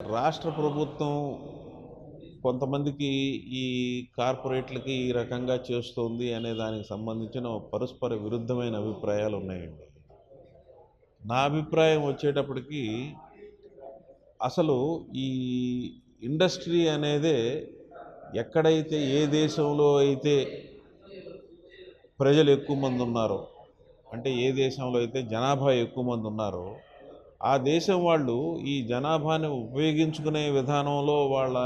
రాష్ట్ర ప్రభుత్వం కొంతమందికి ఈ కార్పొరేట్లకి ఈ రకంగా చేస్తోంది అనే దానికి సంబంధించిన పరస్పర విరుద్ధమైన అభిప్రాయాలు ఉన్నాయండి. నా అభిప్రాయం వచ్చేటప్పటికి అసలు ఈ ఇండస్ట్రీ అనేదే ఎక్కడైతే ఏ దేశంలో అయితే ప్రజలు ఎక్కువ మంది ఉన్నారో అంటే ఏ దేశంలో అయితే జనాభా ఎక్కువ మంది ఉన్నారో ఆ దేశం వాళ్ళు ఈ జనాభాని ఉపయోగించుకునే విధానంలో వాళ్ళ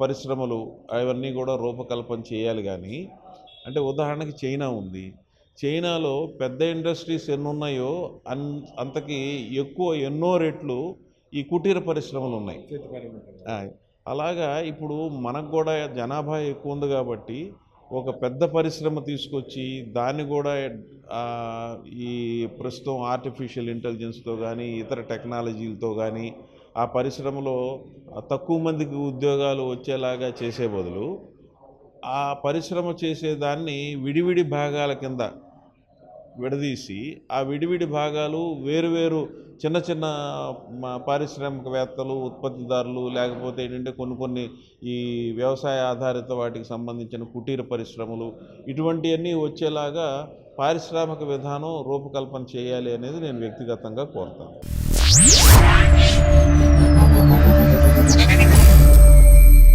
పరిశ్రమలు అవన్నీ కూడా రూపకల్పన చేయాలి కానీ అంటే ఉదాహరణకి చైనా ఉంది. చైనాలో పెద్ద ఇండస్ట్రీస్ ఎన్ని ఉన్నాయో అన్ అంతకి ఎక్కువ ఎన్నో రెట్లు ఈ కుటీర పరిశ్రమలు ఉన్నాయి. అలాగా ఇప్పుడు మనకు కూడా జనాభా ఎక్కువ ఉంది కాబట్టి ఒక పెద్ద పరిశ్రమ తీసుకొచ్చి దాన్ని కూడా ఈ ప్రస్తుతం ఆర్టిఫిషియల్ ఇంటెలిజెన్స్తో కానీ ఇతర టెక్నాలజీలతో కానీ ఆ పరిశ్రమలో తక్కువ మందికి ఉద్యోగాలు వచ్చేలాగా చేసే బదులు ఆ పరిశ్రమ చేసేదాన్ని విడివిడి భాగాల కింద విడదీసి ఆ విడివిడి భాగాలు వేరువేరు చిన్న చిన్న పారిశ్రామికవేత్తలు ఉత్పత్తిదారులు లేకపోతే ఏంటంటే కొన్ని కొన్ని ఈ వ్యవసాయ ఆధారిత వాటికి సంబంధించిన కుటీర పరిశ్రమలు ఇటువంటివన్నీ వచ్చేలాగా పారిశ్రామిక విధానం రూపకల్పన చేయాలి అనేది నేను వ్యక్తిగతంగా కోరుతాను.